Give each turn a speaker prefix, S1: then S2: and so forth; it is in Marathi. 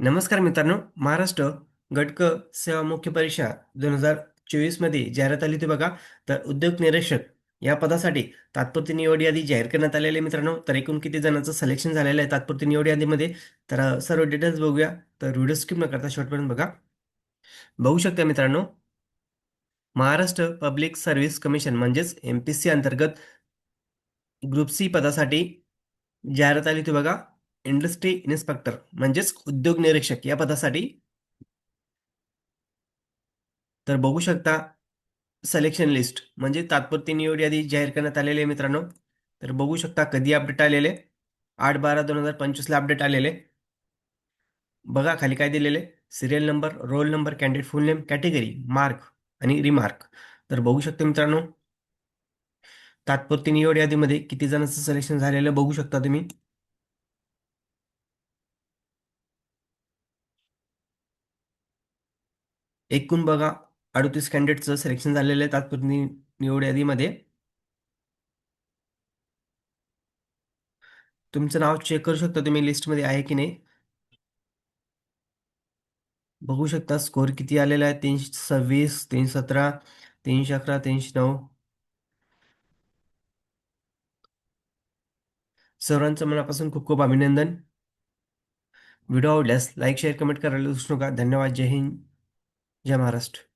S1: नमस्कार मित्रांनो महाराष्ट्र गटक सेवा मुख्य परीक्षा दोन हजार चोवीसमध्ये जाहिरात आली होती बघा. तर उद्योग निरीक्षक या पदासाठी तात्पुरती निवड यादी जाहीर करण्यात आलेली आहे मित्रांनो. तर एकूण किती जणांचं सिलेक्शन झालेलं आहे तात्पुरती निवड यादीमध्ये? तर सर्व डिटेल्स बघूया. तर व्हिडिओ स्किप न करता शेवटपर्यंत बघा. बघू शकता मित्रांनो महाराष्ट्र पब्लिक सर्व्हिस कमिशन म्हणजेच एम पी सी अंतर्गत ग्रुप सी पदासाठी जाहिरात आली होती बघा. इंडस्ट्री इन्स्पेक्टर म्हणजेच उद्योग निरीक्षक या पदासाठी. तर बघू शकता सिलेक्शन लिस्ट म्हणजे तात्पुरती निवड यादी जाहीर करण्यात आलेली आहे मित्रांनो. तर बघू शकता कधी अपडेट आलेले? आठ बारा दोन हजार पंचवीसला अपडेट आलेले. बघा खाली काय दिलेले? Serial number roll number candidate full name category mark आणि रिमार्क तर बघू शकता मित्रांनो तात्पुरती निवड यादीमध्ये किती जणांचं सिलेक्शन झालेलं बघू शकता तुम्ही. एकूण बघा अडतीस कॅन्डिडेटचं सिलेक्शन झालेलं आहे तात्पुरती निवड यादीमध्ये तुमचं नाव चेक करू शकता तुम्ही लिस्टमध्ये आहे की नाही? बघू शकता स्कोर किती आलेला आहे? तीनशे सव्वीस तीनशे सतरा तीनशे अकरा तीनशे नऊ. सर्वांचं मनापासून खूप खूप अभिनंदन. व्हिडिओ आवडल्यास लाईक शेअर कमेंट करायला विसरू नका. धन्यवाद. जय हिंद. जय महाराष्ट्र.